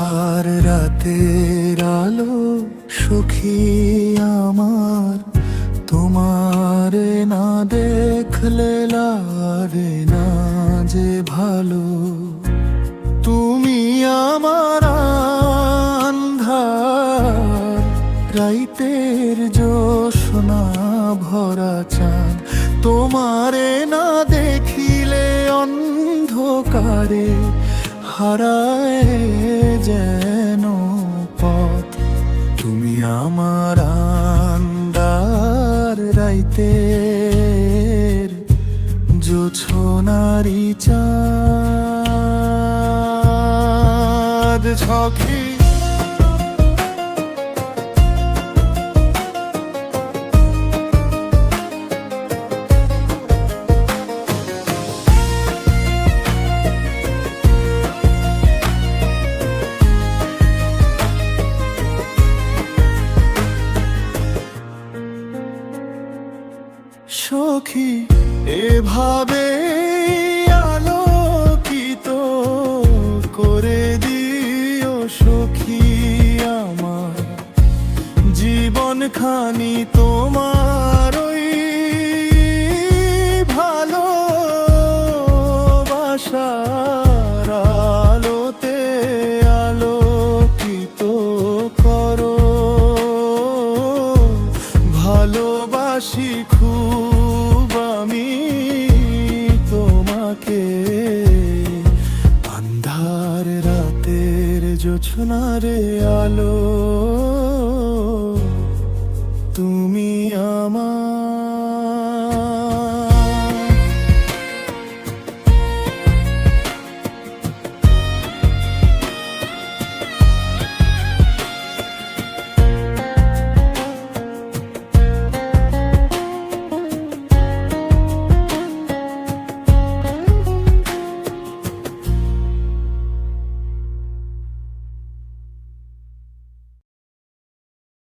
আন্ধার রাতের আলো সুখী আমার। তোমার না দেখলে লাগে না যে ভালো। তুমি আমার আন্ধার, রাইতের জোসনা ভরা চাঁদ। তোমারে না দেখিলে অন্ধকারে হারায় যেন পথ। তুমি আমার আন্দার রাইতে জোছনারি চাঁদ। ঝকি সখী, এভাবে আলোকিত করে দিও সখী আমার। জীবন খানি তোমার ওই ভালো আলোতে আলোকিত করো। ভালোবাসি খুব আমি তোমাকে। আন্ধার রাতের জোছনারে আলো তুমি আমার